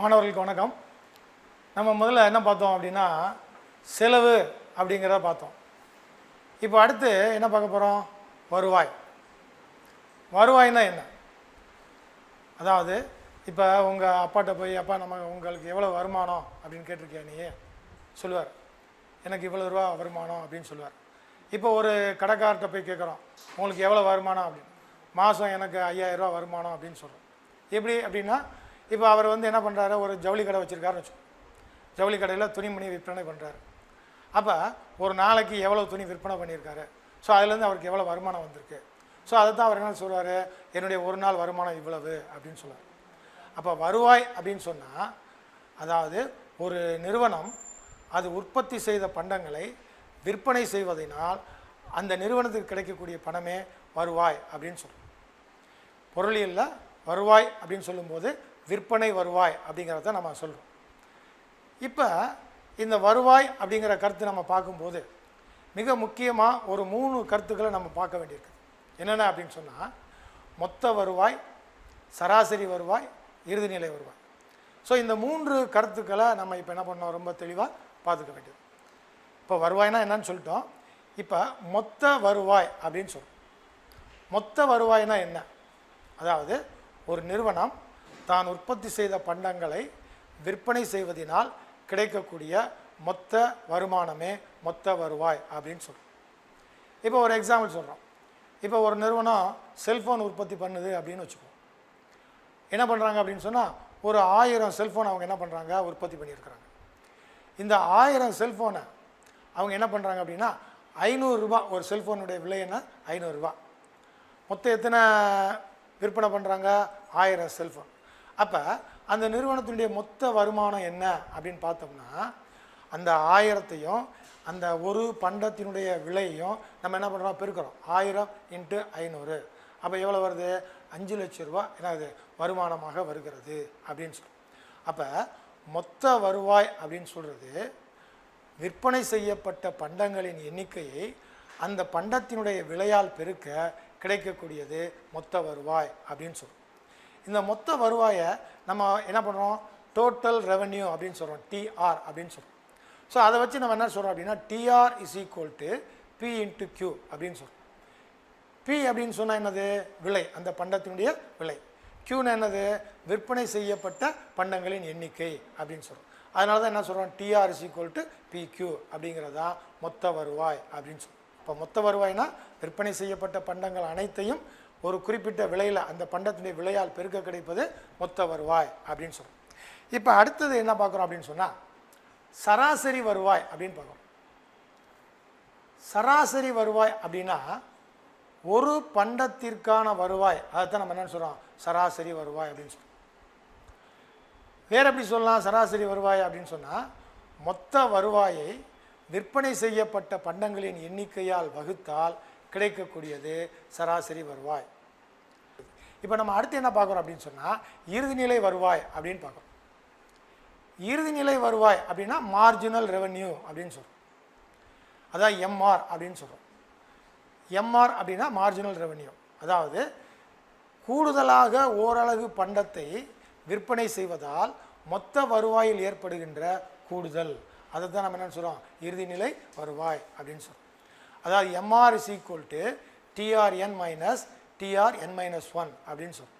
மாணவர்களுக்கு வணக்கம். நம்ம முதல்ல என்ன பார்த்தோம் அப்படின்னா செலவு அப்படிங்கிறத பார்த்தோம். இப்போ அடுத்து என்ன பார்க்க போகிறோம் வருவாய். வருவாய்னா என்ன? அதாவது இப்போ உங்கள் அப்பாட்ட போய் அப்பா நம்ம உங்களுக்கு எவ்வளோ வருமானம்? அப்படின்னு கேட்டிருக்கியா நீ? சொல்லுவார். எனக்கு இவ்வளோ ரூபா வருமானம் அப்படின்னு சொல்லுவார். இப்போ ஒரு கடைக்கார்ட்ட போய் கேட்குறோம் உங்களுக்கு எவ்வளோ வருமானம்? அப்படின்னு. மாதம் எனக்கு ஐயாயிரம் வருமானம் அப்படின்னு சொல்கிறோம் எப்படி அப்படின்னா இப்போ அவர் வந்து என்ன பண்ணுறாரு ஒரு ஜவுளி கடை வச்சுருக்காருன்னு வச்சு ஜவுளி கடையில் துணிமணி விற்பனை பண்ணுறாரு அப்போ ஒரு நாளைக்கு எவ்வளோ துணி விற்பனை பண்ணியிருக்காரு? ஸோ அதுலேருந்து அவருக்கு எவ்வளோ வருமானம் வந்திருக்கு? ஸோ அதை தான் அவர் என்ன சொல்கிறார் என்னுடைய ஒரு நாள் வருமானம் இவ்வளவு அப்படின்னு சொல்லுவார் அப்போ வருவாய் அப்படின்னு சொன்னால் அதாவது ஒரு நிறுவனம் அது உற்பத்தி செய்த பண்டங்களை விற்பனை செய்வதனால் அந்த நிறுவனத்துக்கு கிடைக்கக்கூடிய பணமே வருவாய் அப்படின்னு சொல்கிறோம் பொருளியலில் வருவாய் அப்படின்னு சொல்லும்போது விற்பனை வருவாய் அப்படிங்கிறத நம்ம சொல்கிறோம் இப்போ இந்த வருவாய் அப்படிங்கிற கருத்து நம்ம பார்க்கும்போது மிக முக்கியமாக ஒரு மூணு கருத்துக்களை நம்ம பார்க்க வேண்டியிருக்கு. என்னென்ன அப்படின்னு சொன்னால் மொத்த வருவாய் சராசரி வருவாய் இறுதிநிலை வருவாய். ஸோ இந்த மூன்று கருத்துக்களை நம்ம இப்போ என்ன பண்ணோம்? ரொம்ப தெளிவாக பார்த்துக்க வேண்டியது. இப்போ வருவாய்னா என்னன்னு சொல்லிட்டோம். இப்போ மொத்த வருவாய் அப்படின்னு சொல்றோம். மொத்த வருவாய்னா என்ன? அதாவது ஒரு நிறுவனம் தான் உற்பத்தி செய்த பண்டங்களை விற்பனை செய்வதனால் கிடைக்கக்கூடிய மொத்த வருமானமே மொத்த வருவாய் அப்படின்னு சொல்கிறோம் இப்போ ஒரு எக்ஸாம்பிள் சொல்கிறோம் இப்போ ஒரு நிறுவனம் செல்ஃபோன் உற்பத்தி பண்ணுது அப்படின்னு வச்சுக்குவோம் என்ன பண்ணுறாங்க அப்படின்னு சொன்னால் ஒரு ஆயிரம் செல்ஃபோன் அவங்க என்ன பண்ணுறாங்க உற்பத்தி பண்ணியிருக்கிறாங்க. இந்த ஆயிரம் செல்ஃபோனை அவங்க என்ன பண்ணுறாங்க அப்படின்னா ஐநூறுரூபா ஒரு செல்ஃபோனுடைய விலை என்ன? ஐநூறுரூபா மொத்தம் எத்தனை விற்பனை பண்ணுறாங்க ஆயிரம் செல்ஃபோன் அப்போ அந்த நிறுவனத்தினுடைய மொத்த வருமானம் என்ன அப்படின்னு பார்த்தோம்னா அந்த ஆயிரத்தையும் அந்த ஒரு பண்டத்தினுடைய விலையையும் நம்ம என்ன பண்ணுறோம் பெருக்கிறோம். ஆயிரம் இன்ட்டு ஐநூறு. அப்போ எவ்வளோ வருது? அஞ்சு லட்ச ரூபா என்னது? வருமானமாக வருகிறது அப்படின்னு சொல்கிறோம் அப்போ மொத்த வருவாய் அப்படின்னு சொல்கிறது விற்பனை செய்யப்பட்ட பண்டங்களின் எண்ணிக்கையை அந்த பண்டத்தினுடைய விலையால் பெருக்க கிடைக்கக்கூடியது மொத்த வருவாய் அப்படின்னு சொல்கிறோம் இந்த மொத்த வருவாயை நம்ம என்ன பண்ணுறோம் டோட்டல் ரெவன்யூ அப்படின்னு சொல்கிறோம் டிஆர் அப்படின்னு சொல்கிறோம் ஸோ அதை வச்சு நம்ம என்ன சொல்கிறோம் அப்படின்னா TR is equal to P into Q அப்படின்னு சொல்கிறோம் பி அப்படின்னு சொன்னால் என்னது? விலை. அந்த பண்டத்தினுடைய விலை. கியூன்னு என்னது? விற்பனை செய்யப்பட்ட பண்டங்களின் எண்ணிக்கை அப்படின்னு சொல்கிறோம் அதனால தான் என்ன சொல்கிறோம் TR is equal to P Q அப்படிங்கிறதா மொத்த வருவாய் அப்படின்னு சொல்கிறோம் இப்போ மொத்த வருவாய்னா விற்பனை செய்யப்பட்ட பண்டங்கள் அனைத்தையும் ஒரு குறிப்பிட்ட விலையில் அந்த பண்டத்தினுடைய விலையால் பெருக்க கிடைப்பது மொத்த வருவாய் அப்படின்னு சொல்கிறோம் இப்போ அடுத்தது என்ன பார்க்குறோம் அப்படின்னு சொன்னால் சராசரி வருவாய் அப்படின்னு பார்க்குறோம். சராசரி வருவாய் அப்படின்னா ஒரு பண்டத்திற்கான வருவாய் அதைத்தான் நம்ம என்னென்னு சொல்கிறோம் சராசரி வருவாய் அப்படின்னு சொல்கிறோம் வேற எப்படி சொல்லலாம் சராசரி வருவாய் அப்படின்னு சொன்னால் மொத்த வருவாயை விற்பனை செய்யப்பட்ட பண்டங்களின் எண்ணிக்கையால் வகுத்தால் கிடைக்கக்கூடியது. சராசரி வருவாய். இப்போ நம்ம அடுத்து என்ன பார்க்குறோம் அப்படின்னு சொன்னால் இறுதிநிலை வருவாய் அப்படின்னு பார்க்குறோம். இறுதிநிலை வருவாய் அப்படின்னா மார்ஜினல் ரெவன்யூ அப்படின்னு சொல்கிறோம் அதான் எம்ஆர் அப்படின்னு சொல்கிறோம் எம்ஆர் அப்படின்னா மார்ஜினல் ரெவன்யூ அதாவது கூடுதலாக ஓரளவு பண்டத்தை விற்பனை செய்வதால் மொத்த வருவாயில் ஏற்படுகின்ற கூடுதல். அதை தான் நம்ம என்ன சொல்கிறோம் இறுதிநிலை வருவாய் அப்படின்னு சொல்கிறோம் அதாவது MR is equal to TRN minus TRN minus one அப்படின்னு சொல்கிறோம்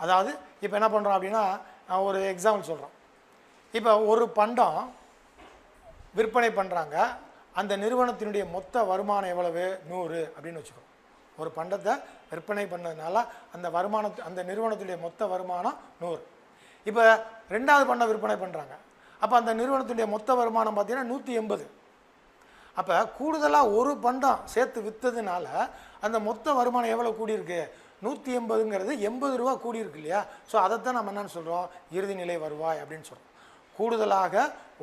அதாவது இப்போ என்ன பண்ணுறோம் அப்படின்னா நான் ஒரு எக்ஸாம்பிள் சொல்கிறோம் இப்போ ஒரு பண்டம் விற்பனை பண்ணுறாங்க அந்த நிறுவனத்தினுடைய மொத்த வருமானம் எவ்வளவு? நூறு அப்படின்னு வச்சுக்கோம். ஒரு பண்டத்தை விற்பனை பண்ணதுனால அந்த வருமானத்து அந்த நிறுவனத்துடைய மொத்த வருமானம் நூறு. இப்போ ரெண்டாவது பண்டம் விற்பனை பண்ணுறாங்க அப்போ அந்த நிறுவனத்துடைய மொத்த வருமானம் பார்த்தீங்கன்னா நூற்றி எண்பது. அப்போ கூடுதலாக ஒரு பண்டம் சேர்த்து விற்றதுனால அந்த மொத்த வருமானம் எவ்வளோ கூடியிருக்கு? நூற்றி எண்பதுங்கிறது எண்பது ரூபா கூடியிருக்கு இல்லையா? ஸோ அதைத்தான் நம்ம என்னன்னு சொல்கிறோம் இறுதிநிலை வருவாய் அப்படின்னு சொல்கிறோம் கூடுதலாக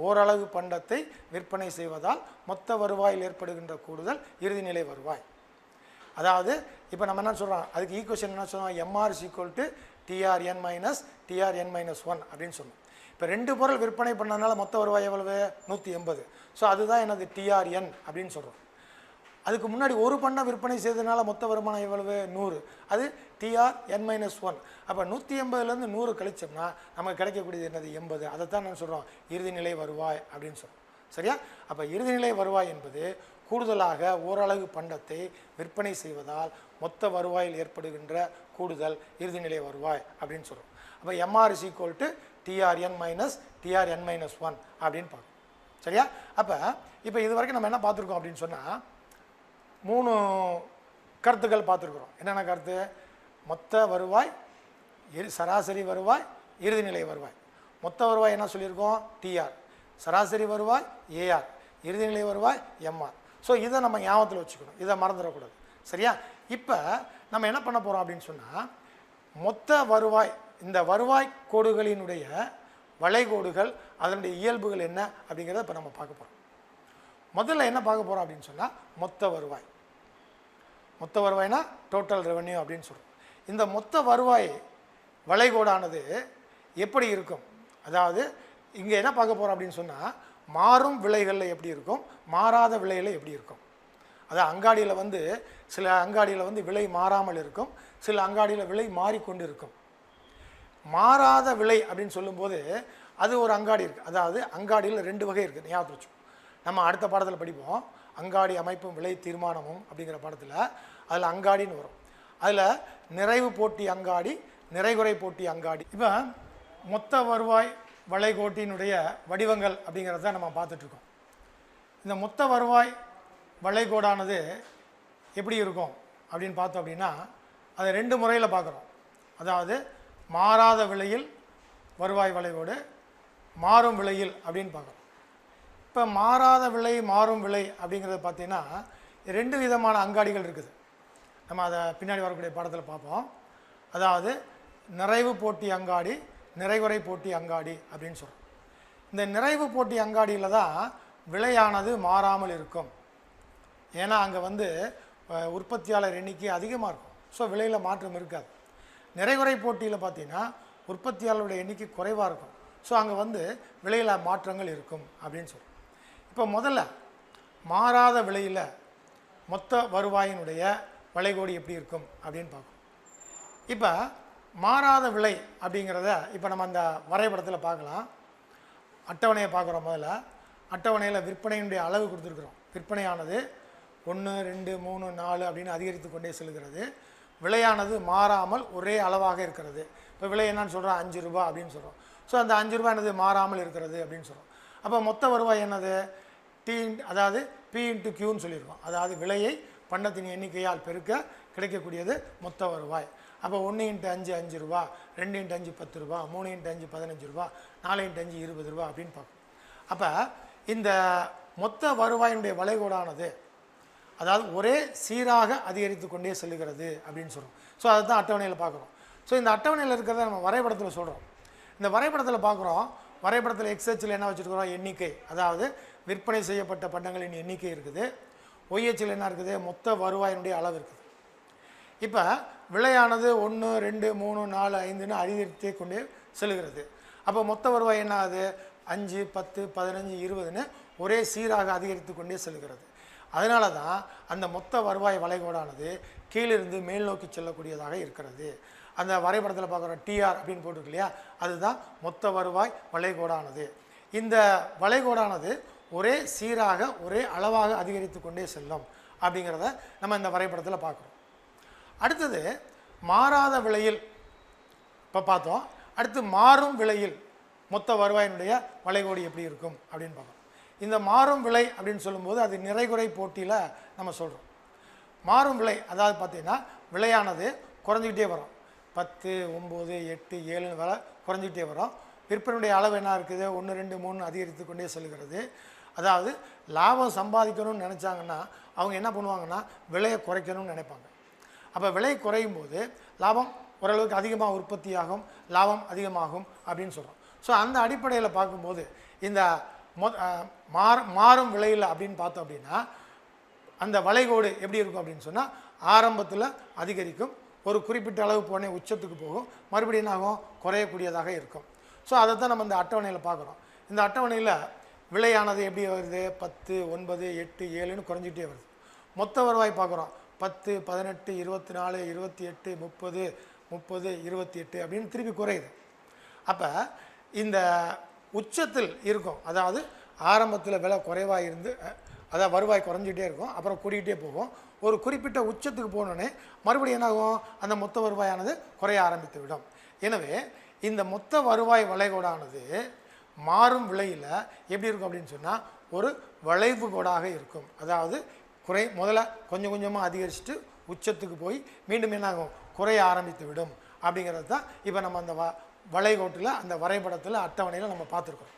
ஓரளவு பண்டத்தை விற்பனை செய்வதால் மொத்த வருவாயில் ஏற்படுகின்ற கூடுதல் இறுதிநிலை வருவாய். அதாவது இப்போ நம்ம என்ன சொல்கிறோம் அதுக்கு ஈக்குவேஷன் என்ன சொல்கிறோம் MR equal to TRN minus TRN minus one அப்படின்னு சொன்னோம் இப்போ ரெண்டு பொருள் விற்பனை பண்ணதுனால மொத்த வருவாய் எவ்வளவு? நூற்றி எண்பது. ஸோ அதுதான் எனது டிஆர்என் அப்படின்னு சொல்கிறோம் அதுக்கு முன்னாடி ஒரு பண்ணை விற்பனை செய்ததுனால மொத்த வருமானம் எவ்வளவு? நூறு. அது டிஆர் என் மைனஸ் ஒன் அப்போ நூற்றி எண்பதுலேருந்து நூறு கழிச்சோம்னா நமக்கு கிடைக்கக்கூடியது என்னது? எண்பது. அதைத்தான் நான் சொல்கிறோம் இறுதிநிலை வருவாய் அப்படின்னு சொல்கிறோம் சரியா? அப்போ இறுதிநிலை வருவாய் என்பது கூடுதலாக ஓரளவு பண்டத்தை விற்பனை செய்வதால் மொத்த வருவாயில் ஏற்படுகின்ற கூடுதல் இறுதிநிலை வருவாய் அப்படின்னு சொல்கிறோம் அப்போ MR called equal to TRN minus TRN minus one அப்படின்னு பார்க்கணும். சரியா? அப்போ இப்போ இது வரைக்கும் நம்ம என்ன பார்த்துருக்கோம் அப்படின்னு சொன்னால் மூணு கருத்துக்கள் பார்த்துருக்குறோம். என்னென்ன கருத்து? மொத்த வருவாய் இரு சராசரி வருவாய் இறுதிநிலை வருவாய். மொத்த வருவாய் என்ன சொல்லியிருக்கோம்? டிஆர் சராசரி வருவாய் ஏஆர் இறுதிநிலை வருவாய் எம்ஆர் ஸோ இதை நம்ம ஞாபகத்தில் வச்சுக்கணும். இதை மறந்துடக்கூடாது. சரியா? இப்போ நம்ம என்ன பண்ண போகிறோம் அப்படின்னு சொன்னால் மொத்த வருவாய் இந்த வருவாய் கோடுகளினுடைய வளைகோடுகள் அதனுடைய இயல்புகள் என்ன அப்படிங்கிறத இப்போ நம்ம பார்க்க போகிறோம் முதல்ல என்ன பார்க்க போகிறோம் அப்படின்னு சொன்னால் மொத்த வருவாய். மொத்த வருவாய்னா டோட்டல் ரெவன்யூ அப்படின்னு சொல்கிறோம் இந்த மொத்த வருவாய் வளைகோடானது எப்படி இருக்கும்? அதாவது இங்கே என்ன பார்க்க போகிறோம் அப்படின்னு சொன்னால் மாறும் விலைகளில் எப்படி இருக்கும்? மாறாத விலையில் எப்படி இருக்கும்? அதான் அங்காடியில் வந்து சில அங்காடியில் வந்து விலை மாறாமல் இருக்கும் சில அங்காடியில் விலை மாறிக்கொண்டு இருக்கும். மாறாத விலை அப்படின்னு சொல்லும்போது அது ஒரு அங்காடி இருக்குது அதாவது அங்காடியில் ரெண்டு வகை இருக்குது ஞாபகம் வச்சு நம்ம அடுத்த பாடத்தில் படிப்போம். அங்காடி அமைப்பும் விலை தீர்மானமும் அப்படிங்கிற பாடத்தில் அதில் அங்காடின்னு வரும். அதில் நிறைவு போட்டி அங்காடி நிறைகுறை போட்டி அங்காடி. இப்போ மொத்த வருவாய் வளைகோட்டினுடைய வடிவங்கள் அப்படிங்கிறத நம்ம பார்த்துட்ருக்கோம் இந்த மொத்த வருவாய் வளைகோடானது எப்படி இருக்கும் அப்படின்னு பார்த்தோம் அப்படின்னா அதை ரெண்டு முறையில் பார்க்குறோம். அதாவது மாறாத விலையில் வருவாய் வளைவோடு மாறும் விலையில் அப்படின்னு பார்க்குறோம் இப்போ மாறாத விலை மாறும் விலை அப்படிங்கிறத பார்த்தீங்கன்னா ரெண்டு விதமான அங்காடிகள் இருக்குது. நம்ம அதை பின்னாடி வரக்கூடிய பாடத்தில் பார்ப்போம். அதாவது நிறைவு போட்டி அங்காடி நிறைவுரை போட்டி அங்காடி அப்படின்னு சொல்கிறோம் இந்த நிறைவு போட்டி அங்காடியில் தான் விலையானது மாறாமல் இருக்கும். ஏன்னா அங்கே வந்து உற்பத்தியாளர் எண்ணிக்கை அதிகமாக இருக்கும். ஸோ விலையில் மாற்றம் இருக்காது. நிறைகுறை போட்டியில் பார்த்தீங்கன்னா உற்பத்தியாளருடைய எண்ணிக்கை குறைவாக இருக்கும். ஸோ அங்கே வந்து விலையில் மாற்றங்கள் இருக்கும் அப்படின்னு சொல்கிறோம் இப்போ முதல்ல மாறாத விலையில் மொத்த வருவாயினுடைய வளைகோடி எப்படி இருக்கும் அப்படின்னு பார்க்கும் இப்போ மாறாத விலை அப்படிங்கிறத இப்போ நம்ம அந்த வரைபடத்தில் பார்க்கலாம். அட்டவணையை பார்க்குறோம் முதல்ல. அட்டவணையில் விற்பனையினுடைய அளவு கொடுத்துருக்குறோம். விற்பனையானது ஒன்று ரெண்டு மூணு நாலு அப்படின்னு அதிகரித்து கொண்டே செல்கிறது. விலையானது மாறாமல் ஒரே அளவாக இருக்கிறது. இப்போ விலை என்னன்னு சொல்கிறோம் அஞ்சு ரூபா அப்படின்னு சொல்கிறோம் ஸோ அந்த அஞ்சு ரூபாய் என்னது மாறாமல் இருக்கிறது அப்படின்னு சொல்கிறோம் அப்போ மொத்த வருவாய் என்னது? டி அதாவது பி இன்ட்டு கியூன்னு சொல்லியிருக்கோம். அதாவது விலையை பண்டத்தின் எண்ணிக்கையால் பெருக்க கிடைக்கக்கூடியது மொத்த வருவாய். அப்போ ஒன்று இன்ட்டு அஞ்சு அஞ்சு ரூபா ரெண்டு இன்ட்டு அஞ்சு பத்து ரூபா மூணு இன்ட்டு அஞ்சு பதினஞ்சு ரூபா நாலு இன்ட்டு அஞ்சு இருபது ரூபா அப்படின்னு பார்க்கணும். அப்போ இந்த மொத்த வருவாயினுடைய வளைகோடானது அதாவது ஒரே சீராக அதிகரித்து கொண்டே செல்லுகிறது அப்படின்னு சொல்கிறோம் ஸோ அதை தான் அட்டவணையில் பார்க்குறோம். ஸோ இந்த அட்டவணையில் இருக்கிறத நம்ம வரைபடத்தில் சொல்கிறோம் இந்த வரைபடத்தில் பார்க்குறோம். வரைபடத்தில் எக்ஸ்ஹெச்சில் என்ன வச்சுருக்கிறோம்? எண்ணிக்கை. அதாவது விற்பனை செய்யப்பட்ட பண்டங்களின் எண்ணிக்கை இருக்குது. ஒய்ஹெச்சில் என்ன இருக்குது? மொத்த வருவாயினுடைய அளவு இருக்குது. இப்போ விலையானது ஒன்று ரெண்டு மூணு நாலு ஐந்துன்னு அதிகரித்தே கொண்டே செல்கிறது அப்போ மொத்த வருவாய் என்ன ஆகுது? அஞ்சு பத்து பதினஞ்சு இருபதுன்னு ஒரே சீராக அதிகரித்து கொண்டே செல்கிறது அதனால தான் அந்த மொத்த வருவாய் வளைகோடானது கீழிருந்து மேல் நோக்கி செல்லக்கூடியதாக இருக்கிறது. அந்த வரைபடத்தில் பார்க்குற டிஆர் அப்படின்னு போட்டிருக்கு இல்லையா? அதுதான் மொத்த வருவாய் வளைகோடானது. இந்த வளைகோடானது ஒரே சீராக ஒரே அளவாக அதிகரித்து கொண்டே செல்லும் அப்படிங்கிறத நம்ம இந்த வரைபடத்தில் பார்க்குறோம். அடுத்தது மாறாத விலையில் இப்போ பார்த்தோம். அடுத்து மாறும் விலையில் மொத்த வருவாயினுடைய வளைகோடு எப்படி இருக்கும் அப்படின்னு பார்க்குறோம். இந்த மாறும் விலை அப்படின்னு சொல்லும்போது அது நிறைகுறை போட்டியில் நம்ம சொல்கிறோம் மாறும் விலை அதாவது பார்த்தீங்கன்னா விலையானது குறைஞ்சிக்கிட்டே வரும். பத்து ஒம்பது எட்டு ஏழுன்னு வரை குறைஞ்சிக்கிட்டே வரும். விற்பனையுடைய அளவு என்ன இருக்குது? ஒன்று ரெண்டு மூணு அதிகரித்து கொண்டே செல்கிறது. அதாவது லாபம் சம்பாதிக்கணும்னு நினச்சாங்கன்னா அவங்க என்ன பண்ணுவாங்கன்னா விலையை குறைக்கணும்னு நினைப்பாங்க. அப்போ விலை குறையும் போது லாபம் ஓரளவுக்கு அதிகமாக உற்பத்தியாகும் லாபம் அதிகமாகும் அப்படின்னு சொல்கிறோம் ஸோ அந்த அடிப்படையில் பார்க்கும்போது இந்த மொ மாற மாறும் விலையில் அப்படின்னு பார்த்தோம் அப்படின்னா அந்த வளைகோடு எப்படி இருக்கும் அப்படின்னு சொன்னால் ஆரம்பத்தில் அதிகரிக்கும். ஒரு குறிப்பிட்ட அளவு போனே உச்சத்துக்கு போகும். மறுபடியும் என்ன ஆகும்? குறையக்கூடியதாக இருக்கும். ஸோ அதை தான் நம்ம இந்த அட்டவணையில் பார்க்குறோம். இந்த அட்டவணையில் விலையானது எப்படி வருது? பத்து ஒன்பது எட்டு ஏழுன்னு குறைஞ்சிட்டே வருது. மொத்த வருவாய் பார்க்குறோம். பத்து பதினெட்டு இருபத்தி நாலு இருபத்தி எட்டு முப்பது முப்பது இருபத்தி எட்டு அப்படின்னு திருப்பி குறையுது. அப்போ இந்த உச்சத்தில் இருக்கும். அதாவது ஆரம்பத்தில் விலை குறைவாக இருந்து அதாவது வருவாய் குறைஞ்சிட்டே இருக்கும். அப்புறம் கூடிக்கிட்டே போகும். ஒரு குறிப்பிட்ட உச்சத்துக்கு போனோடனே மறுபடியும் என்னாகும்? அந்த மொத்த வருவாயானது குறைய ஆரம்பித்து விடும் எனவே இந்த மொத்த வருவாய் வளைகோடானது மாறும் விலையில் எப்படி இருக்கும் அப்படின்னு சொன்னால் ஒரு வளைவு கோடாக இருக்கும். அதாவது குறை முதல்ல கொஞ்சம் கொஞ்சமாக அதிகரிச்சுட்டு உச்சத்துக்கு போய் மீண்டும் என்னாகும்? குறைய ஆரம்பித்து விடும் அப்படிங்கிறது தான் இப்போ நம்ம அந்த வா வளைகோட்டில் அந்த வரைபடத்தில் அட்டவணையில் நம்ம பார்த்துருக்கோம்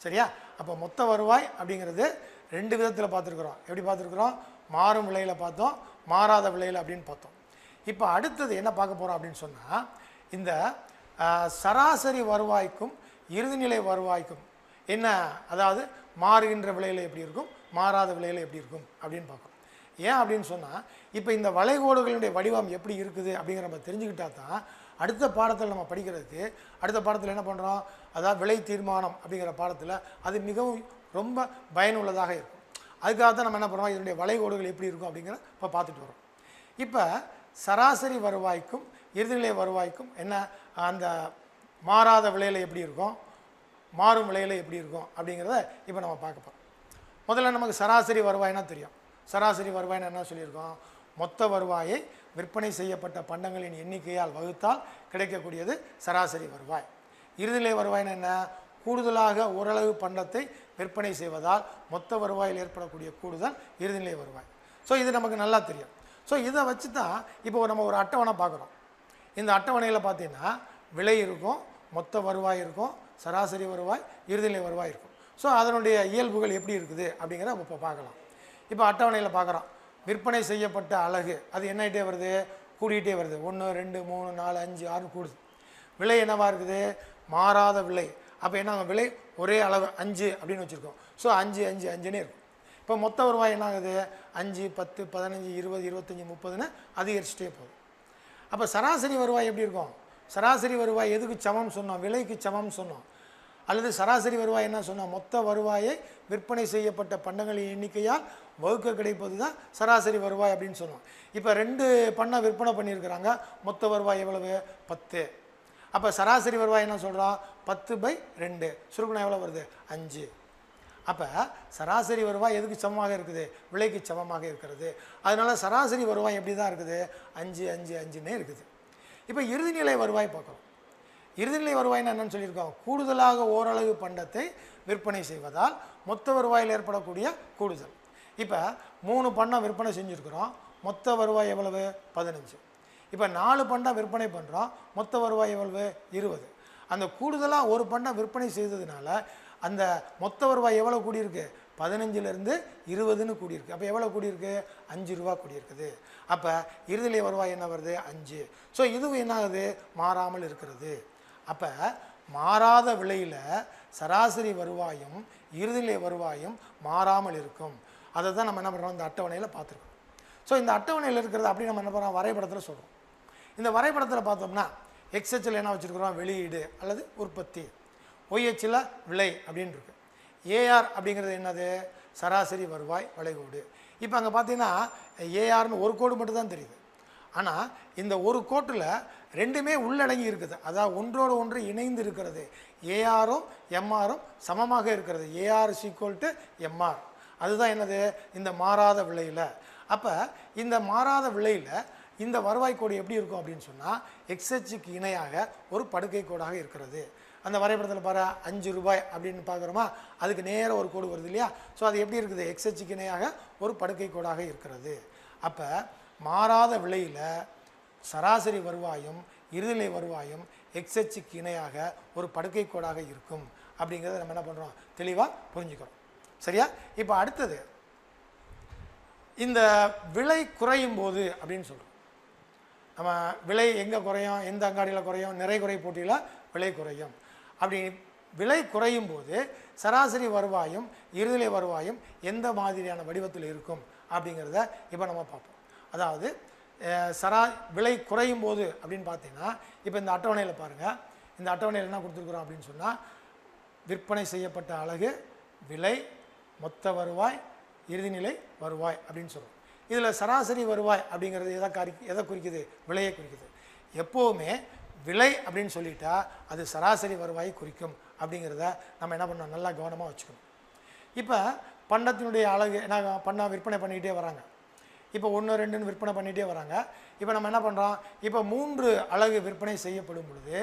சரியா? அப்போ மொத்த வருவாய் அப்படிங்கிறது ரெண்டு விதத்தில் பார்த்துருக்குறோம். எப்படி பார்த்துருக்குறோம்? மாறும் விலையில் பார்த்தோம் மாறாத விலையில் அப்படின்னு பார்த்தோம். இப்போ அடுத்தது என்ன பார்க்க போகிறோம் அப்படின்னு சொன்னால் இந்த சராசரி வருவாய்க்கும் இறுதிநிலை வருவாய்க்கும் என்ன அதாவது மாறுகின்ற விலையில் எப்படி இருக்கும் மாறாத விலையில் எப்படி இருக்கும் அப்படின்னு பார்க்கும் ஏன் அப்படின்னு சொன்னால் இப்போ இந்த வளைகோடுகளுடைய வடிவம் எப்படி இருக்குது அப்படிங்கிற நம்ம தெரிஞ்சுக்கிட்டா தான் அடுத்த பாடத்தில் நம்ம படிக்கிறதுக்கு அடுத்த பாடத்தில் என்ன பண்ணுறோம் அதாவது விலை தீர்மானம் அப்படிங்கிற பாடத்தில் அது மிகவும் ரொம்ப பயனுள்ளதாக இருக்கும். அதுக்காக தான் நம்ம என்ன பண்ணுறோம் இதனுடைய வளைகோடுகள் எப்படி இருக்கும் அப்படிங்கிற இப்போ பார்த்துட்டு வரோம் இப்போ சராசரி வருவாய்க்கும் இறுதிநிலை வருவாய்க்கும் என்ன அந்த மாறாத விலையில் எப்படி இருக்கும்? மாறும் விலையில் எப்படி இருக்கும் அப்படிங்கிறத இப்போ நம்ம பார்க்க போகிறோம் முதல்ல நமக்கு சராசரி வருவாய்னா தெரியும். சராசரி வருவாய்னா என்ன சொல்லியிருக்கோம்? மொத்த வருவாயை விற்பனை செய்யப்பட்ட பண்டங்களின் எண்ணிக்கையால் வகுத்தால் கிடைக்கக்கூடியது சராசரி வருவாய். இறுதிநிலை வருவாய்னா என்ன? கூடுதலாக ஓரளவு பண்டத்தை விற்பனை செய்வதால் மொத்த வருவாயில் ஏற்படக்கூடிய கூடுதல் இறுதிநிலை வருவாய். ஸோ இது நமக்கு நல்லா தெரியும். ஸோ இதை வச்சு தான் இப்போ நம்ம ஒரு அட்டவணை பார்க்குறோம். இந்த அட்டவணையில் பார்த்தீங்கன்னா விலை இருக்கும் மொத்த வருவாய் இருக்கும் சராசரி வருவாய் இறுதிநிலை வருவாய் இருக்கும். ஸோ அதனுடைய இயல்புகள் எப்படி இருக்குது அப்படிங்கிறத நம்ம இப்போ பார்க்கலாம். இப்போ அட்டவணையில் பார்க்குறோம். விற்பனை செய்யப்பட்ட அழகு அது என்னகிட்டே வருது? கூடிக்கிட்டே வருது. ஒன்று ரெண்டு மூணு நாலு அஞ்சு ஆறு கூடுது. விலை என்னவாக இருக்குது? மாறாத விலை. அப்போ என்ன ஆகும்? விலை ஒரே அளவு அஞ்சு அப்படின்னு வச்சுருக்கோம். ஸோ அஞ்சு அஞ்சு அஞ்சுனே இருக்கும். இப்போ மொத்த வருவாய் என்ன ஆகுது அஞ்சு பத்து பதினஞ்சு இருபது இருபத்தஞ்சி முப்பதுன்னு அதிகரிச்சுட்டே போகுது. அப்போ சராசரி வருவாய் எப்படி இருக்கும்? சராசரி வருவாய் எதுக்கு சமம் சொன்னோம்? விலைக்கு சமம் சொன்னோம். அல்லது சராசரி வருவாய் என்ன சொன்னால் மொத்த வருவாயை விற்பனை செய்யப்பட்ட பண்டங்களின் எண்ணிக்கையால் வகுக்க கிடைப்பது தான் சராசரி வருவாய் அப்படின்னு சொன்னோம் இப்போ ரெண்டு பண்ணை விற்பனை பண்ணியிருக்கிறாங்க. மொத்த வருவாய் எவ்வளவு? பத்து. அப்போ சராசரி வருவாய் என்ன சொல்கிறோம் பத்து பை ரெண்டு. சுருக்கணம் எவ்வளோ வருது? அஞ்சு. அப்போ சராசரி வருவாய் எதுக்கு சமமாக இருக்குது? விலைக்கு சமமாக இருக்கிறது. அதனால் சராசரி வருவாய் எப்படி தான் இருக்குது? அஞ்சு அஞ்சு அஞ்சுன்னே இருக்குது. இப்போ இறுதிநிலை வருவாய் பார்க்குறோம். இறுதிநிலை வருவாய்னா என்னன்னு சொல்லியிருக்கோம் கூடுதலாக ஓரளவு பண்டத்தை விற்பனை செய்வதால் மொத்த வருவாயில் ஏற்படக்கூடிய கூடுதல். இப்போ மூணு பண்டம் விற்பனை செஞ்சுருக்குறோம். மொத்த வருவாய் எவ்வளவு? பதினஞ்சு. இப்போ நாலு பண்டம் விற்பனை பண்ணுறோம் மொத்த வருவாய் எவ்வளவு? இருபது. அந்த கூடுதலாக ஒரு பண்டம் விற்பனை செய்ததுனால அந்த மொத்த வருவாய் எவ்வளோ கூடியிருக்கு? பதினஞ்சுலேருந்து இருபதுன்னு கூடியிருக்கு. அப்போ எவ்வளோ கூடியிருக்கு? அஞ்சு ரூபா கூடியிருக்குது. அப்போ இறுதியிலே வருவாய் என்ன வருது? அஞ்சு. ஸோ இதுவும் என்ன ஆகுது மாறாமல் இருக்கிறது. அப்போ மாறாத விலையில் சராசரி வருவாயும் இறுதிநிலை வருவாயும் மாறாமல் இருக்கும். அதை தான் நம்ம என்ன பண்ணுறோம் இந்த அட்டவணையில் பார்த்துருக்கோம். ஸோ இந்த அட்டவணையில் இருக்கிறது அப்படி நம்ம என்ன பண்ணுறோம் வரைபடத்தில் சொல்கிறோம் இந்த வரைபடத்தில் பார்த்தோம்னா எக்ஸ்எச்சில் என்ன வச்சுருக்குறோம்? வெளியீடு அல்லது உற்பத்தி. ஒய்ஹெச்சில் விலை அப்படின்னு இருக்கு ஏஆர் அப்படிங்கிறது என்னது? சராசரி வருவாய் வளைகோடு. இப்போ அங்கே பார்த்தீங்கன்னா ஏஆர்னு ஒரு கோடு மட்டும் தான் தெரியுது. ஆனால் இந்த ஒரு கோட்டில் ரெண்டுமே உள்ளடங்கி இருக்குது. அதாவது ஒன்றோடு ஒன்று இணைந்து இருக்கிறது. ஏஆரும் எம்ஆரும் சமமாக இருக்கிறது. ஏஆர் சீக்குவல் டு எம்ஆர் அதுதான் என்னது? இந்த மாறாத விலையில். அப்போ இந்த மாறாத விலையில் இந்த வருவாய் கோடு எப்படி இருக்கும் அப்படின்னு சொன்னால் எக்ஸ்ஹெச்சுக்கு இணையாக ஒரு படுக்கை கோடாக இருக்கிறது. அந்த வரைபடத்தில் பாரு அஞ்சு ரூபாய் அப்படின்னு பார்க்குறோமா? அதுக்கு நேர ஒரு கோடு வருது இல்லையா? ஸோ அது எப்படி இருக்குது? எக்ஸ்ஹெச்சுக்கு இணையாக ஒரு படுக்கை கோடாக இருக்கிறது. அப்போ மாறாத விலையில் சராசரி வருவாயும் இறுதிநிலை வருவாயும் எக்ஸ்எச்சுக்கு இணையாக ஒரு படுக்கை கோடாக இருக்கும். அப்படிங்கிறத நம்ம என்ன பண்ணுறோம் தெளிவாக புரிஞ்சுக்கிறோம். சரியா? இப்போ அடுத்தது இந்த விலை குறையும் போது அப்படின்னு சொல்கிறோம் நம்ம விலை எங்கே குறையும்? எந்த அங்காடியில் குறையும்? நிறை குறை போட்டியில் விலை குறையும். அப்படி விலை குறையும் போது சராசரி வருவாயும் இறுதிலை வருவாயும் எந்த மாதிரியான வடிவத்தில் இருக்கும்? அப்படிங்கிறத இப்போ நம்ம பார்ப்போம். அதாவது சரா விலை குறையும் போது அப்படின்னு பார்த்தீங்கன்னா இப்போ இந்த அட்டவணையில் பாருங்கள் இந்த அட்டவணையில் என்ன கொடுத்துருக்குறோம் அப்படின்னு சொன்னால் விற்பனை செய்யப்பட்ட அலகு விலை மொத்த வருவாய் இறுதிநிலை வருவாய் அப்படின்னு சொல்கிறோம் இதில் சராசரி வருவாய் அப்படிங்கிறது எதை காரி எதை குறிக்குது? விலையை குறிக்குது. எப்போவுமே விலை அப்படின்னு சொல்லிட்டா அது சராசரி வருவாயை குறிக்கும் அப்படிங்கிறத நம்ம என்ன பண்ணோம் நல்லா கவனமாக வச்சுக்கணும். இப்போ பண்டத்தினுடைய அழகு என்ன பண்ணால் விற்பனை பண்ணிக்கிட்டே வராங்க. இப்போ ஒன்று ரெண்டுன்னு விற்பனை பண்ணிகிட்டே வராங்க. இப்போ நம்ம என்ன பண்ணுறோம் இப்போ மூன்று அழகு விற்பனை செய்யப்படும் பொழுது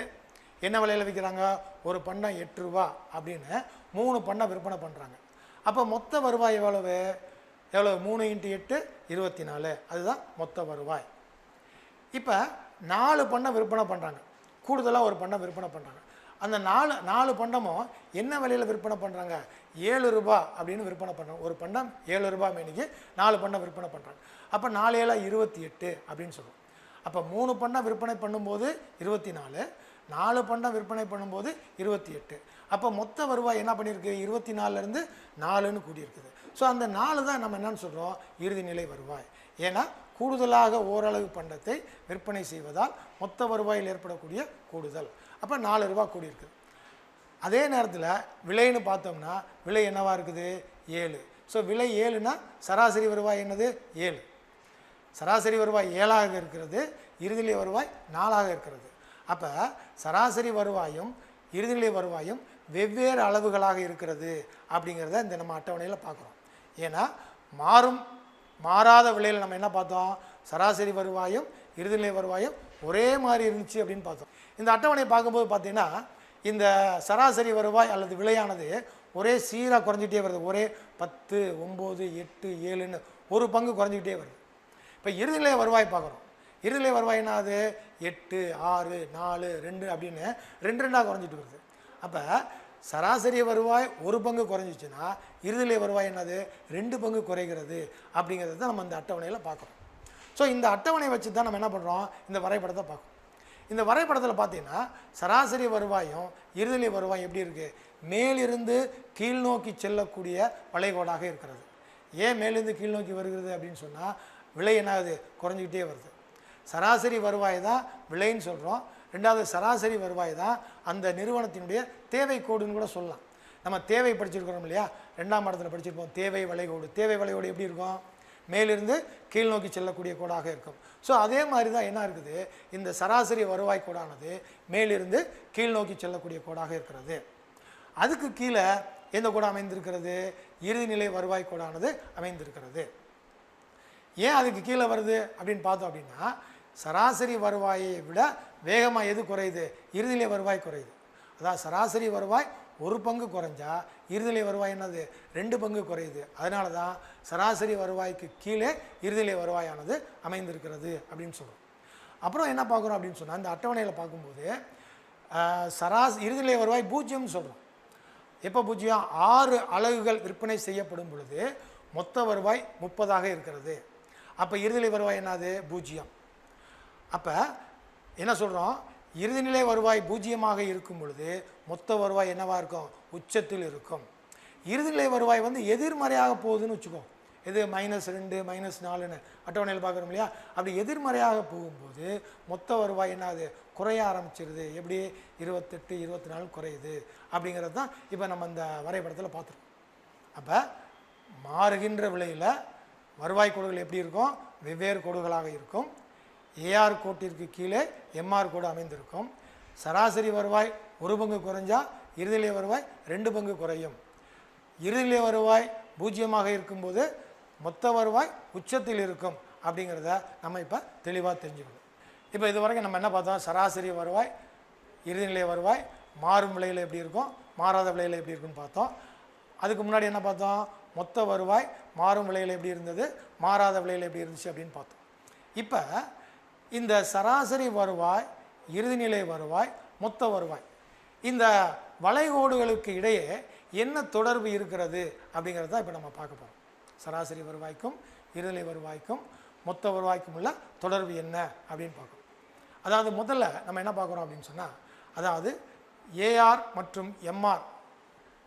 என்ன விலையில் விற்கிறாங்க? ஒரு பண்ணை எட்டு ரூபா அப்படின்னு மூணு பண்ணை விற்பனை பண்ணுறாங்க அப்போ மொத்த வருவாய் எவ்வளவு? எவ்வளவு? மூணு இன்ட்டு எட்டு இருபத்தி நாலு. அதுதான் மொத்த வருவாய். இப்போ நாலு பண்ணை விற்பனை பண்ணுறாங்க கூடுதலாக ஒரு பண்ணை விற்பனை பண்ணுறாங்க அந்த நாலு நாலு பண்டமும் என்ன விலையில் விற்பனை பண்ணுறாங்க ஏழு ரூபாய் அப்படின்னு விற்பனை பண்ணுறாங்க ஒரு பண்டம் ஏழு ரூபா மேனிக்கு நாலு பண்டம் விற்பனை பண்ணுறாங்க அப்போ நாலு ஏழா இருபத்தி எட்டு அப்படின்னு சொல்லுவோம் அப்போ மூணு பண்டம் விற்பனை பண்ணும்போது இருபத்தி நாலு நாலு பண்டம் விற்பனை பண்ணும்போது இருபத்தி எட்டு. அப்போ மொத்த வருவாய் என்ன பண்ணியிருக்கு? இருபத்தி நாலுலேருந்து நாலுன்னு கூடியிருக்குது. ஸோ அந்த நாலு தான் நம்ம என்னன்னு சொல்கிறோம் இறுதிநிலை வருவாய். ஏன்னா கூடுதலாக ஓரளவு பண்டத்தை விற்பனை செய்வதால் மொத்த வருவாயில் ஏற்படக்கூடிய கூடுதல். அப்போ நாலு ரூபாய் கூடியிருக்குது அதே நேரத்தில் விலைன்னு பார்த்தோம்னா விலை என்னவாக இருக்குது? ஏழு. ஸோ விலை ஏழுனா சராசரி வருவாய் என்னது? ஏழு. சராசரி வருவாய் ஏழாக இருக்கிறது இறுதிநிலை வருவாய் நாலாக இருக்கிறது. அப்போ சராசரி வருவாயும் இறுதிநிலை வருவாயும் வெவ்வேறு அளவுகளாக இருக்கிறது அப்படிங்கிறத இந்த நம்ம அட்டவணையில் பார்க்குறோம். ஏன்னா மாறும் மாறாத விலையில் நம்ம என்ன பார்த்தோம்? சராசரி வருவாயும் இறுதிநிலை வருவாயும் ஒரே மாதிரி இருந்துச்சு அப்படின்னு பார்த்தோம். இந்த அட்டவணையை பார்க்கும்போது பார்த்தீங்கன்னா இந்த சராசரி வருவாய் அல்லது விலையானது ஒரே சீராக குறைஞ்சிட்டே வருது. ஒரே பத்து ஒம்பது எட்டு ஏழுன்னு ஒரு பங்கு குறைஞ்சிக்கிட்டே வருது. இப்போ இறுதிநிலை வருவாய் பார்க்குறோம். இறுதிநிலை வருவாய் என்னது? எட்டு ஆறு நாலு ரெண்டு அப்படின்னு ரெண்டு ரெண்டாக குறைஞ்சிட்டு வருது. அப்போ சராசரி வருவாய் ஒரு பங்கு குறைஞ்சிச்சுன்னா இறுதிநிலை வருவாய் என்னது? ரெண்டு பங்கு குறைகிறது அப்படிங்கிறத தான் நம்ம அந்த அட்டவணையில் பார்க்குறோம். ஸோ இந்த அட்டவணையை வச்சு தான் நம்ம என்ன பண்ணுறோம் இந்த வரைபடத்தை பார்க்கணும். இந்த வரைபடத்தில் பார்த்தீங்கன்னா சராசரி வருவாயும் இறுதிநிலை வருவாயும் எப்படி இருக்குது மேலிருந்து கீழ்நோக்கி செல்லக்கூடிய வளைகோடாக இருக்கிறது. ஏன் மேலிருந்து கீழ்நோக்கி வருகிறது அப்படின்னு சொன்னால் விலை என்னாகுது குறைஞ்சிக்கிட்டே வருது. சராசரி வருவாய் தான் விலைன்னு சொல்கிறோம் ரெண்டாவது சராசரி வருவாய் தான் அந்த நிறுவனத்தினுடைய தேவை கோடுன்னு கூட சொல்லலாம். நம்ம தேவை படிச்சிருக்கிறோம் இல்லையா? ரெண்டாம் இடத்துல படிச்சிருப்போம். தேவை வளைகோடு. தேவை வளைகோடு எப்படி இருக்கும்? மேலிருந்து கீழ் நோக்கி செல்லக்கூடிய கோடாக இருக்கும். ஸோ அதே மாதிரி தான் என்ன இருக்குது? இந்த சராசரி வருவாய் கோடானது மேலிருந்து கீழ் நோக்கி செல்லக்கூடிய கோடாக இருக்கிறது. அதுக்கு கீழே எந்த கோடு அமைந்திருக்கிறது? இறுதிநிலை வருவாய் கோடானது அமைந்திருக்கிறது. ஏன் அதுக்கு கீழே வருது அப்படின்னு பார்த்தோம் அப்படின்னா சராசரி வருவாயை விட வேகமாக எது குறையுது? இறுதிநிலை வருவாய் குறையுது. அதான் சராசரி வருவாய் ஒரு பங்கு குறைஞ்சா இறுதிநிலை வருவாய் என்னது? ரெண்டு பங்கு குறையுது. அதனால தான் சராசரி வருவாய்க்கு கீழே இறுதிநிலை வருவாயானது அமைந்திருக்கிறது அப்படின்னு சொல்கிறோம் அப்புறம் என்ன பார்க்குறோம் அப்படின்னு சொன்னால் இந்த அட்டவணையில் பார்க்கும்போது சராஸ் இறுதிநிலை வருவாய் பூஜ்ஜியம்னு சொல்கிறோம் எப்போ பூஜ்ஜியம் ஆறு அலகுகள் விற்பனை செய்யப்படும் பொழுது மொத்த வருவாய் முப்பதாக இருக்கிறது. அப்போ இறுதிநிலை வருவாய் என்னது? பூஜ்ஜியம் அப்போ என்ன சொல்கிறோம் இறுதிநிலை வருவாய் பூஜ்ஜியமாக இருக்கும் பொழுது மொத்த வருவாய் என்னவாக இருக்கும்? உச்சத்தில் இருக்கும். இறுதிநிலை வருவாய் வந்து எதிர்மறையாக போகுதுன்னு வச்சுக்கோம் இது மைனஸ் ரெண்டு மைனஸ் நாலுன்னு அட்டவணையில் பார்க்குறோம் இல்லையா? அப்படி எதிர்மறையாக போகும்போது மொத்த வருவாய் என்னது? குறைய ஆரம்பிச்சிருது. எப்படி? இருபத்தெட்டு இருபத்தி நாலு குறையுது. அப்படிங்கிறது தான் இப்போ நம்ம இந்த வரைபடத்தில் பார்த்துருக்கோம். அப்போ மாறுகின்ற விலையில் வருவாய் கோடுகள் எப்படி இருக்கும்? வெவ்வேறு கோடுகளாக இருக்கும். ஏஆர் கோட்டிற்கு கீழே எம்ஆர் கோடு அமைந்திருக்கும். சராசரி வருவாய் ஒரு பங்கு குறைஞ்சா இறுதிநிலை வருவாய் ரெண்டு பங்கு குறையும். இறுதிநிலை வருவாய் பூஜ்ஜியமாக இருக்கும்போது மொத்த வருவாய் உச்சத்தில் இருக்கும் அப்படிங்கிறத நம்ம இப்போ தெளிவாக தெரிஞ்சுக்கணும். இப்போ இது வரைக்கும் நம்ம என்ன பார்த்தோம்? சராசரி வருவாய் இறுதிநிலை வருவாய் மாறும் விலையில் எப்படி இருக்கும் மாறாத விலையில் எப்படி இருக்குன்னு பார்த்தோம். அதுக்கு முன்னாடி என்ன பார்த்தோம்? மொத்த வருவாய் மாறும் விலையில் எப்படி இருந்தது மாறாத விலையில் எப்படி இருந்துச்சு அப்படின்னு பார்த்தோம். இப்போ இந்த சராசரி வருவாய் இறுதிநிலை வருவாய் மொத்த வருவாய். இந்த வளைகோடுகளுக்கு இடையே என்ன தொடர்பு இருக்கிறது அப்படிங்கிறத தான் இப்போ நம்ம பார்க்க போகிறோம் சராசரி வருவாய்க்கும் இறுதிநிலை வருவாய்க்கும் மொத்த வருவாய்க்கும் உள்ள தொடர்பு என்ன அப்படின்னு பார்க்கணும். அதாவது முதல்ல நம்ம என்ன பார்க்குறோம் அப்படின்னு சொன்னால் அதாவது ஏஆர் மற்றும் எம்ஆர்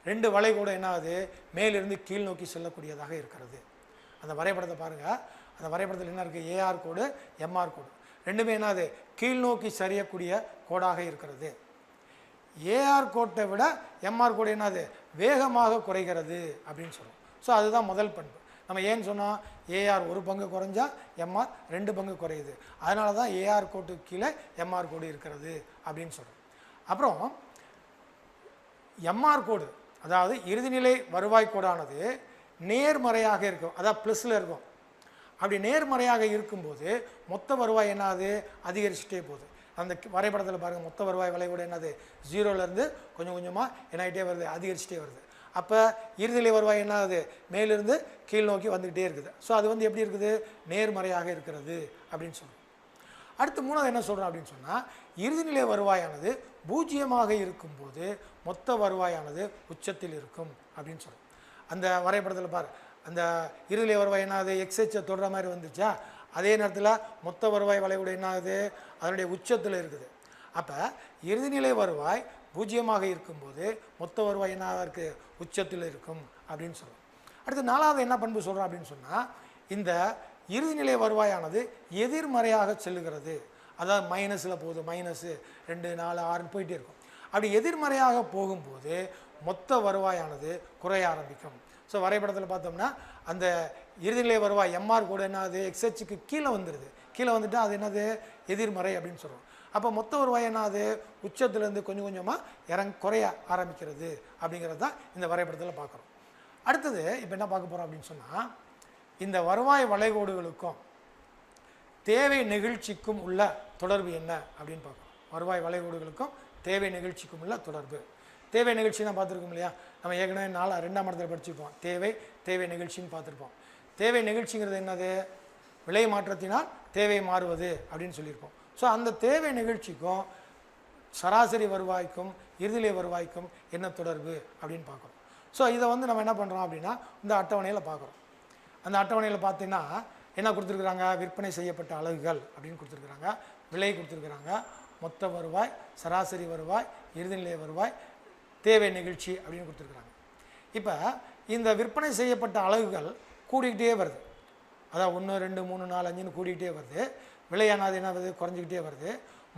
ரெண்டு வளைகோடு என்னாவது மேலிருந்து கீழ் நோக்கி செல்லக்கூடியதாக இருக்கிறது. அந்த வரைபடத்தை பாருங்கள் அந்த வரைபடத்தில் என்ன இருக்குது ஏஆர் கோடு எம்ஆர் கோடு. ரெண்டுமே என்னது கீழ் நோக்கி சரியக்கூடிய கோடாக இருக்கிறது. ஏஆர் கோட்டை விட எம்ஆர் கோடு என்னது வேகமாக குறைகிறது அப்படின்னு சொல்லுவோம் ஸோ அதுதான் முதல் பண்பு. நம்ம ஏன்னு சொன்னால் ஏஆர் ஒரு பங்கு குறைஞ்சா எம்ஆர் ரெண்டு பங்கு குறையுது. அதனால தான் ஏஆர் கோட்டுக்கு கீழே எம்ஆர் கோடு இருக்கிறது அப்படின்னு சொல்கிறோம் அப்புறம் எம்ஆர் கோடு அதாவது இறுதிநிலை வருவாய் கோடானது நேர்மறையாக இருக்கும். அதாவது ப்ளஸில் இருக்கும். அப்படி நேர்மறையாக இருக்கும்போது மொத்த வருவாய் என்னது? அதிகரிச்சுட்டே போகுது. அந்த வரைபடத்தில் பாருங்கள் மொத்த வருவாய் விளைவோடு என்னது? ஜீரோலேருந்து கொஞ்சம் கொஞ்சமாக என்ன ஆகிட்டே வருது அதிகரிச்சுட்டே வருது. அப்போ இறுதிநிலை வருவாய் என்ன ஆகுது மேலிருந்து கீழ் நோக்கி வந்துக்கிட்டே இருக்குது. ஸோ அது வந்து எப்படி இருக்குது? நேர்மறையாக இருக்கிறது அப்படின்னு சொல்கிறோம் அடுத்து மூணாவது என்ன சொல்கிறோம் அப்படின்னு சொன்னால் இறுதிநிலை வருவாயானது பூஜ்ஜியமாக இருக்கும்போது மொத்த வருவாயானது உச்சத்தில் இருக்கும் அப்படின்னு சொல்கிறோம் அந்த வரைபடத்தில் பாரு அந்த இருதலை வருவாய் என்னாகுது எக்ஸ்ஹெச்சை தொடுற மாதிரி வந்துச்சா? அதே நேரத்தில் மொத்த வருவாய் வளைவுட என்ன ஆகுது அதனுடைய உச்சத்தில் இருக்குது. அப்போ இறுதிநிலை வருவாய் பூஜ்ஜியமாக இருக்கும்போது மொத்த வருவாய் என்ன இருக்குது உச்சத்தில் இருக்கும் அப்படின்னு சொல்கிறோம் அடுத்து நாலாவது என்ன பண்பு சொல்கிறோம் அப்படின்னு சொன்னால் இந்த இறுதிநிலை வருவாயானது எதிர்மறையாக செல்லுகிறது. அதாவது மைனஸில் போகுது மைனஸு ரெண்டு நாலு ஆறுன்னு போயிட்டே இருக்கும். அப்படி எதிர்மறையாக போகும்போது மொத்த வருவாயானது குறைய ஆரம்பிக்கும். ஸோ வரைபடத்தில் பார்த்தோம்னா அந்த இறுதிநிலை வருவாய் எம்ஆர் கூட என்னது? எக்ஸ்ஹெச்சுக்கு கீழே வந்துடுது கீழே வந்துட்டு அது என்னது? எதிர்மறை அப்படின்னு சொல்கிறோம் அப்போ மொத்த வருவாய் என்னது? உச்சத்துலேருந்து கொஞ்சம் கொஞ்சமாக இறங் குறைய ஆரம்பிக்கிறது அப்படிங்கிறது தான் இந்த வரைபடத்தில் பார்க்குறோம். அடுத்தது இப்போ என்ன பார்க்க போகிறோம் அப்படின்னு சொன்னால் இந்த வருவாய் வளைகோடுகளுக்கும் தேவை நெகிழ்ச்சிக்கும் உள்ள தொடர்பு என்ன அப்படின்னு பார்க்குறோம். வருவாய் வளைகோடுகளுக்கும் தேவை நெகிழ்ச்சிக்கும் உள்ள தொடர்பு. தேவை நிகழ்ச்சி தான் பார்த்துருக்கோம் இல்லையா? நம்ம ஏற்கனவே நாலா ரெண்டாம் இடத்துல படிச்சிருப்போம். தேவை தேவை நிகழ்ச்சின்னு பார்த்துருப்போம். தேவை நிகழ்ச்சிங்கிறது என்னது? விலை மாற்றத்தினால் தேவை மாறுவது அப்படின்னு சொல்லியிருப்போம். ஸோ அந்த தேவை நிகழ்ச்சிக்கும் சராசரி வருவாய்க்கும் இறுதிலை வருவாய்க்கும் என்ன தொடர்பு அப்படின்னு பார்க்குறோம். ஸோ இதை வந்து நம்ம என்ன பண்ணுறோம் அப்படின்னா இந்த அட்டவணையில் பார்க்குறோம். அந்த அட்டவணையில் பார்த்தீங்கன்னா என்ன கொடுத்துருக்குறாங்க? விற்பனை செய்யப்பட்ட அலகுகள் அப்படின்னு கொடுத்துருக்குறாங்க. விலை கொடுத்துருக்குறாங்க. மொத்த வருவாய் சராசரி வருவாய் இறுதிநிலை வருவாய் தேவை நிகழ்ச்சி அப்படின்னு கொடுத்துருக்குறாங்க. இப்போ இந்த விற்பனை செய்யப்பட்ட அலகுகள் கூடிக்கிட்டே வருது. அதான் ஒன்று ரெண்டு மூணு நாலு அஞ்சுன்னு கூடிக்கிட்டே வருது. விலையானது என்ன வருது குறைஞ்சிக்கிட்டே வருது.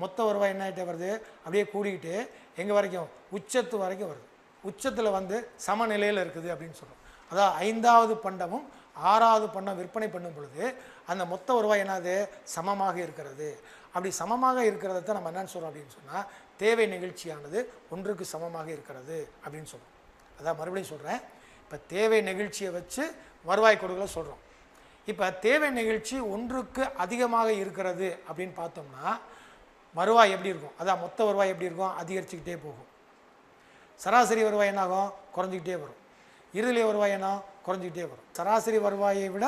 மொத்த வருவாய் என்ன ஆகிட்டே வருது? அப்படியே கூடிக்கிட்டு எங்கே வரைக்கும்? உச்சத்து வரைக்கும் வருது. உச்சத்தில் வந்து சமநிலையில் இருக்குது அப்படின்னு சொல்கிறோம் அதாவது ஐந்தாவது பண்டமும் ஆறாவது பண்டம் விற்பனை பண்ணும் பொழுது அந்த மொத்த வருவாய் என்னது? சமமாக இருக்கிறது. அப்படி சமமாக இருக்கிறத தான் நம்ம என்னன்னு சொல்கிறோம் அப்படின்னு சொன்னால் தேவை நிகழ்ச்சியானது ஒன்றுக்கு சமமாக இருக்கிறது அப்படின்னு சொல்கிறோம் அதான் மறுபடியும் சொல்கிறேன் இப்போ தேவை நிகழ்ச்சியை வச்சு வருவாய் கொடுகளை சொல்கிறோம் இப்போ தேவை நிகழ்ச்சி ஒன்றுக்கு அதிகமாக இருக்கிறது அப்படின்னு பார்த்தோம்னா வருவாய் எப்படி இருக்கும்? அதான் மொத்த வருவாய் எப்படி இருக்கும்? அதிகரிச்சுக்கிட்டே போகும். சராசரி வருவாய் என்னாகும்? குறைஞ்சிக்கிட்டே வரும். இருதலை வருவாய் என்ன? குறைஞ்சிக்கிட்டே வரும். சராசரி வருவாயை விட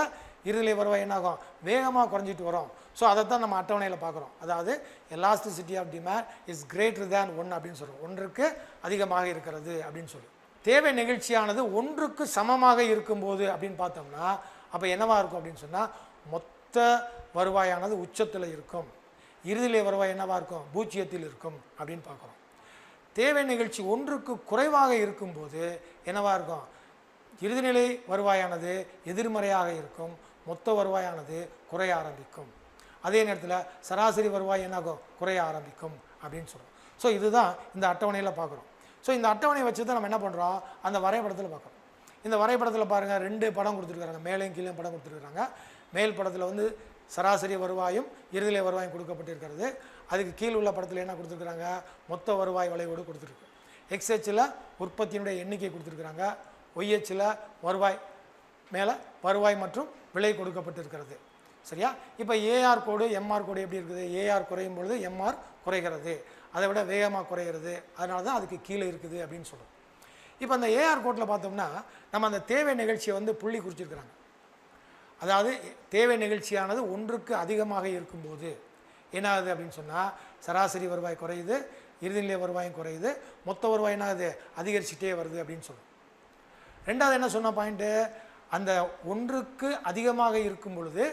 இருநிலை வருவாய் என்னாகும்? வேகமாக குறைஞ்சிட்டு வரும். ஸோ அதை தான் நம்ம அட்டவணையில் பார்க்குறோம். அதாவது elasticity of demand is greater than one அப்படின்னு சொல்கிறோம் ஒன்றுக்கு அதிகமாக இருக்கிறது அப்படின்னு சொல்லி. தேவை நிகழ்ச்சியானது ஒன்றுக்கு சமமாக இருக்கும்போது அப்படின்னு பார்த்தோம்னா அப்போ என்னவாக இருக்கும் அப்படின்னு சொன்னால் மொத்த வருவாயானது உச்சத்தில் இருக்கும். இறுதியிலே வருவாய் என்னவாக இருக்கும்? பூஜ்ஜியத்தில் இருக்கும் அப்படின்னு பார்க்குறோம். தேவை நிகழ்ச்சி ஒன்றுக்கு குறைவாக இருக்கும்போது என்னவாக இருக்கும்? இறுதிநிலை வருவாயானது எதிர்மறையாக இருக்கும். மொத்த வருவாயானது குறைய ஆரம்பிக்கும். அதே நேரத்தில் சராசரி வருவாய் என்னாகும்? குறைய ஆரம்பிக்கும் அப்படின்னு சொல்கிறோம் ஸோ இதுதான் இந்த அட்டவணையில் பார்க்குறோம் ஸோ இந்த அட்டவணையை வச்சு தான் நம்ம என்ன பண்ணுறோம் அந்த வரைபடத்தில் பார்க்குறோம் இந்த வரைபடத்தில் பாருங்கள் ரெண்டு படம் கொடுத்துருக்குறாங்க. மேலையும் கீழே படம் கொடுத்துருக்குறாங்க. மேல் படத்தில் வந்து சராசரி வருவாயும் இறுதிலை வருவாயும் கொடுக்கப்பட்டிருக்கிறது. அதுக்கு கீழ் உள்ள படத்தில் என்ன கொடுத்துருக்குறாங்க? மொத்த வருவாய் வளைவோடு கொடுத்துருக்கு. எக்ஸ்ஹெச்சில் உற்பத்தியினுடைய எண்ணிக்கை கொடுத்துருக்குறாங்க. ஒய்ஹெச்சில் வருவாய் மேலே வருவாய் மற்றும் விலை கொடுக்கப்பட்டிருக்கிறது. சரியா? இப்போ ஏஆர் கோடு எம்ஆர் கோடு எப்படி இருக்குது? ஏஆர் குறையும் பொழுது எம்ஆர் குறைகிறது. அதை விட வேகமாக குறைகிறது. அதனால தான் அதுக்கு கீழே இருக்குது அப்படின்னு சொல்கிறோம் இப்போ அந்த ஏஆர் கோட்டில் பார்த்தோம்னா நம்ம அந்த தேவை நிகழ்ச்சியை வந்து புள்ளி குறிச்சிருக்கிறாங்க. அதாவது தேவை நிகழ்ச்சியானது ஒன்றுக்கு அதிகமாக இருக்கும்போது என்னாகுது அப்படின்னு சொன்னால் சராசரி வருவாய் குறையுது இறுதிநிலை வருவாயும் குறையுது மொத்த வருவாய் என்ன ஆகுது அதிகரிச்சுட்டே வருது அப்படின்னு சொல்லுவோம் ரெண்டாவது என்ன சொன்ன பாயிண்ட்டு அந்த ஒன்றுக்கு அதிகமாக இருக்கும் பொழுது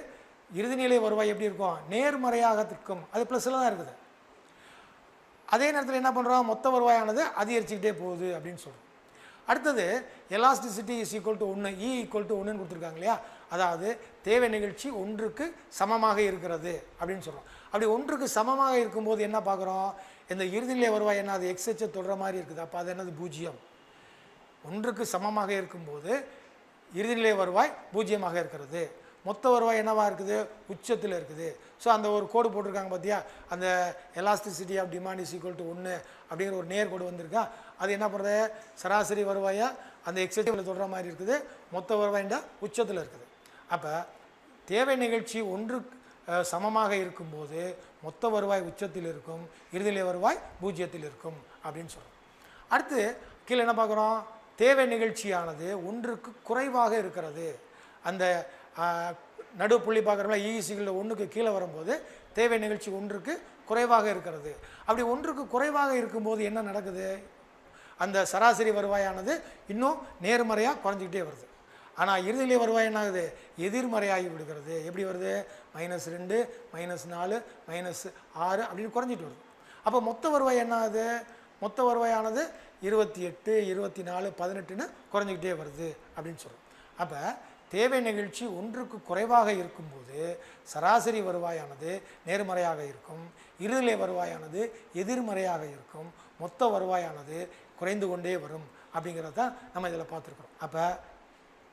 இறுதிநிலை வருவாய் எப்படி இருக்கும்? நேர்மறையாக இருக்கும். அது ப்ளஸில் தான் இருக்குது. அதே நேரத்தில் என்ன பண்ணுறோம் மொத்த வருவாயானது அதிகரிச்சுக்கிட்டே போகுது அப்படின்னு சொல்கிறோம் அடுத்தது எலாஸ்டிசிட்டி இஸ் ஈக்குவல் டு ஒன்று e இ ஈக்குவல் டு ஒன்றுன்னு கொடுத்துருக்காங்க இல்லையா? அதாவது தேவை நிகழ்ச்சி ஒன்றுக்கு சமமாக இருக்கிறது அப்படின்னு சொல்கிறோம் அப்படி ஒன்றுக்கு சமமாக இருக்கும்போது என்ன பார்க்குறோம்? இந்த இறுதிநிலை வருவாய் என்ன? அது எக்ஸ்ஹெச்சை தொடுற மாதிரி இருக்குது. அப்போ அது என்னது? பூஜ்ஜியம். ஒன்றுக்கு சமமாக இருக்கும்போது இறுதிநிலை வருவாய் பூஜ்ஜியமாக இருக்கிறது. மொத்த வருவாய் என்னவா இருக்குது? உச்சத்தில் இருக்குது. ஸோ அந்த ஒரு கோடு போட்டிருக்காங்க பார்த்தியா அந்த elasticity of demand is equal to ஒன்று அப்படிங்கிற ஒரு நேர் கோடு வந்திருக்கா? அது என்ன பண்ணுறது சராசரி வருவாயை? அந்த எக்ஸசிவில் தொடர மாதிரி இருக்குது. மொத்த வருவாயின்டா உச்சத்தில் இருக்குது. அப்போ தேவை நிகழ்ச்சி ஒன்று சமமாக இருக்கும்போது மொத்த வருவாய் உச்சத்தில் இருக்கும் இறுதிநிலை வருவாய் பூஜ்ஜியத்தில் இருக்கும் அப்படின்னு சொல்கிறோம் அடுத்து கீழே என்ன பார்க்குறோம்? தேவை நிகழ்ச்சியானது ஒன்றுக்கு குறைவாக இருக்கிறது. அந்த நடு புள்ளி பார்க்குறோம்ல e இஇசிகளில் ஒன்றுக்கு கீழே வரும்போது தேவை நிகழ்ச்சி ஒன்றுக்கு குறைவாக இருக்கிறது. அப்படி ஒன்றுக்கு குறைவாக இருக்கும்போது என்ன நடக்குது? அந்த சராசரி வருவாயானது இன்னும் நேர்மறையாக குறைஞ்சிக்கிட்டே வருது. ஆனால் இறுதியிலே வருவாய் என்ன ஆகுது எதிர்மறையாகி விடுகிறது. எப்படி வருது? மைனஸ் ரெண்டு மைனஸ் நாலு மைனஸ் ஆறு அப்படின்னு குறைஞ்சிட்டு வருது. அப்போ மொத்த வருவாய் என்ன ஆகுது மொத்த வருவாயானது இருபத்தி எட்டு இருபத்தி நாலு பதினெட்டுன்னு குறைஞ்சிக்கிட்டே வருது அப்படின்னு சொல்கிறோம் அப்போ தேவை நிகழ்ச்சி ஒன்றுக்கு குறைவாக இருக்கும்போது சராசரி வருவாயானது நேர்மறையாக இருக்கும் இருநிலை வருவாயானது எதிர்மறையாக இருக்கும் மொத்த வருவாயானது குறைந்து கொண்டே வரும் அப்படிங்கிறத தான் நம்ம இதில் பார்த்துருக்குறோம். அப்போ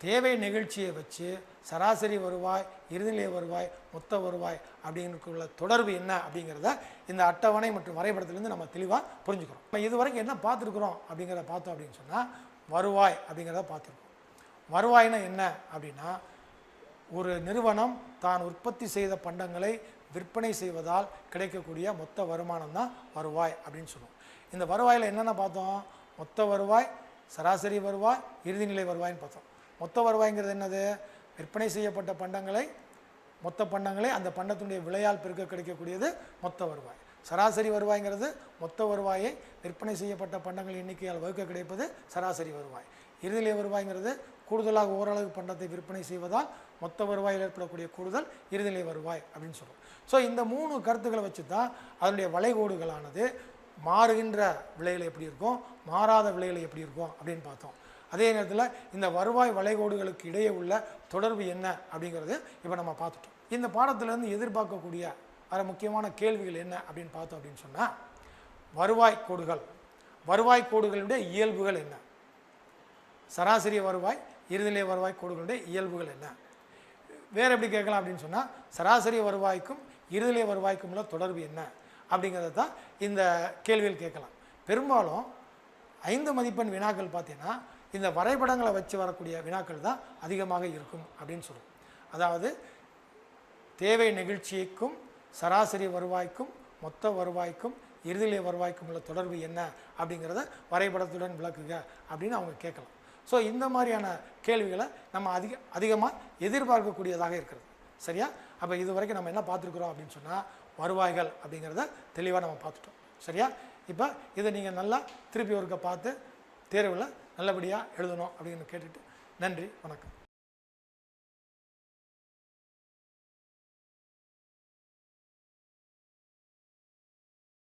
தேவை நிகழ்ச்சியை வச்சு சராசரி வருவாய் இறுதிநிலை வருவாய் மொத்த வருவாய் அப்படிங்கிறதுக்குள்ள தொடர்பு என்ன அப்படிங்கிறத இந்த அட்டவணை மற்றும் வரைபடத்திலேருந்து நம்ம தெளிவாக புரிஞ்சுக்கிறோம். நம்ம இது வரைக்கும் என்ன பார்த்துருக்குறோம் அப்படிங்கிறத பார்த்தோம் அப்படின்னு சொன்னால் வருவாய் அப்படிங்கிறத பார்த்துருக்கோம். வருவாய்னா என்ன அப்படின்னா ஒரு நிறுவனம் தான் உற்பத்தி செய்த பண்டங்களை விற்பனை செய்வதால் கிடைக்கக்கூடிய மொத்த வருமானம் தான் வருவாய் அப்படின்னு சொல்லுவோம். இந்த வருவாயில் என்னென்ன பார்த்தோம்? மொத்த வருவாய் சராசரி வருவாய் இறுதிநிலை வருவாய்ன்னு பார்த்தோம். மொத்த வருவாய்ங்கிறது என்னது? விற்பனை செய்யப்பட்ட பண்டங்களை மொத்த பண்டங்களை அந்த பண்டத்தினுடைய விலையால் பெருக்க கிடைக்கக்கூடியது மொத்த வருவாய். சராசரி வருவாய்ங்கிறது மொத்த வருவாயை விற்பனை செய்யப்பட்ட பண்டங்கள் எண்ணிக்கையால் வகுக்க கிடைப்பது சராசரி வருவாய். இறுதிநிலை வருவாய்ங்கிறது கூடுதலாக ஓரளவு பண்டத்தை விற்பனை செய்வதால் மொத்த வருவாயில் ஏற்படக்கூடிய கூடுதல் இறுதிநிலை வருவாய் அப்படின்னு சொல்லுவோம் ஸோ இந்த மூணு கருத்துக்களை வச்சு தான் அதனுடைய வளைகோடுகளானது மாறுகின்ற விலையில் எப்படி இருக்கும் மாறாத விலையில் எப்படி இருக்கும் அப்படின்னு பார்த்தோம். அதே நேரத்தில் இந்த வருவாய் வளைகோடுகளுக்கு இடையே உள்ள தொடர்பு என்ன அப்படிங்கிறது இப்போ நம்ம பார்த்துட்டோம். இந்த பாடத்திலேருந்து எதிர்பார்க்கக்கூடிய வர முக்கியமான கேள்விகள் என்ன அப்படின்னு பார்த்தோம் அப்படின்னு சொன்னால் வருவாய் கோடுகள். வருவாய் கோடுகளுடைய இயல்புகள் என்ன? சராசரி வருவாய் இறுதிநிலை வருவாய் கோடுகளுடைய இயல்புகள் என்ன? வேறு எப்படி கேட்கலாம் அப்படின்னு சொன்னால் சராசரி வருவாய்க்கும் இறுதிநிலை வருவாய்க்கும் உள்ள தொடர்பு என்ன அப்படிங்கிறத தான் இந்த கேள்வியில் கேட்கலாம். பெரும்பாலும் ஐந்து மதிப்பெண் வினாக்கள் பார்த்தீங்கன்னா இந்த வரைபடங்களை வச்சு வரக்கூடிய வினாக்கள் தான் அதிகமாக இருக்கும் அப்படின்னு சொல்லுவோம் அதாவது தேவை நிகழ்ச்சிக்கும் சராசரி வருவாய்க்கும் மொத்த வருவாய்க்கும் இறுதிநிலை வருவாய்க்கும் உள்ள தொடர்பு என்ன அப்படிங்கிறத வரைபடத்துடன் விளக்குக அப்படின்னு அவங்க கேட்கலாம். ஸோ இந்த மாதிரியான கேள்விகளை நம்ம அதிக அதிகமாக எதிர்பார்க்கக்கூடியதாக இருக்கிறது. சரியா? அப்போ இது வரைக்கும் நம்ம என்ன பார்த்துருக்குறோம் அப்படின்னு சொன்னால் வருவாய்கள் அப்படிங்கிறத தெளிவாக நம்ம பார்த்துட்டோம். சரியா? இப்போ இதை நீங்கள் நல்லா திருப்பி ஒருக்க பார்த்து தேர்வில் நல்லபடியாக எழுதணும் அப்படின்னு கேட்டுட்டு நன்றி வணக்கம்.